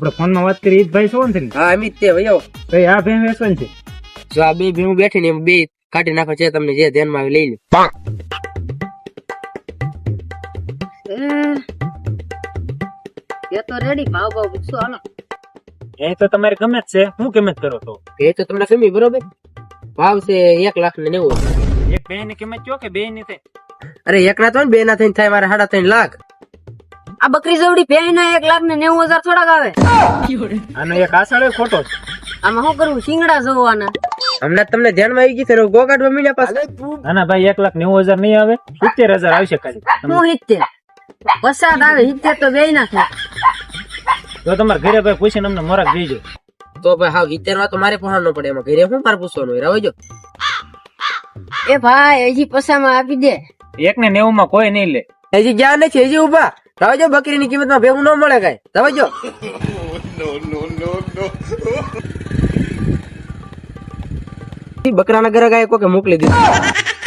આપણે ફોનમાં વાત કરી ભાઈ શું છે હા અમિત તે ભાઈ આવો ભાઈ આ ભેં વેસવાન છે. જો આ બે ભીમું બેઠી ને બે કાઢી નાખો છે તમને જે ધ્યાનમાં આવે લઈ લો એ તો રેડી ભાવ ભાવ પૂછો હાલો. એ તો તમારે ગમે જ છે. હું કિંમત કરો તો એ તો તમને ગમી બરોબર? ભાવ છે એક લાખ ને નેવું. એક બે ની કિંમત કયો કે બે ની થાય અરે એક ના તો બે ના થઈને થાય મારે સાડા ત્રણ લાખ. આ બકરી જવડી પહેરી ના એક લાખ ને નેવું હજાર થોડાક આવે. આનો એક આસાળે ખોટો આમાં શું કરવું? શિંગડા જોવાના. હમણાં તમને ધ્યાનમાં આવી ગઈ છે ગોગાડવા મળ્યા પાસે ના ભાઈ એક લાખ નેવું હજાર નહીં આવે. સિત્તેર હજાર આવશે ખાલી. હું સિત્તેર? વરસાદ આવે સિત્તેર તો બે ના થાય. તો તમારે ઘરે ભાઈ પૂછીને અમને મોરાક જઈજો તો ભાઈ હા સિત્તેરમાં તો મારે પહોંચવાનું પડે એમાં. ઘરે શું મારે પૂછવાનું હોય? રવાજો એ ભાઈ હજી પસામાં આપી દે. એક ને નેવું માં કોઈ નહીં લે. હજી જ્યાં નથી હજી ઊભા રવાજો બકરીની કિંમતમાં ભેગું ન મળે કઈ. રવાજો બકરાના ઘરે ગાય કોકે મોકલી દીધું.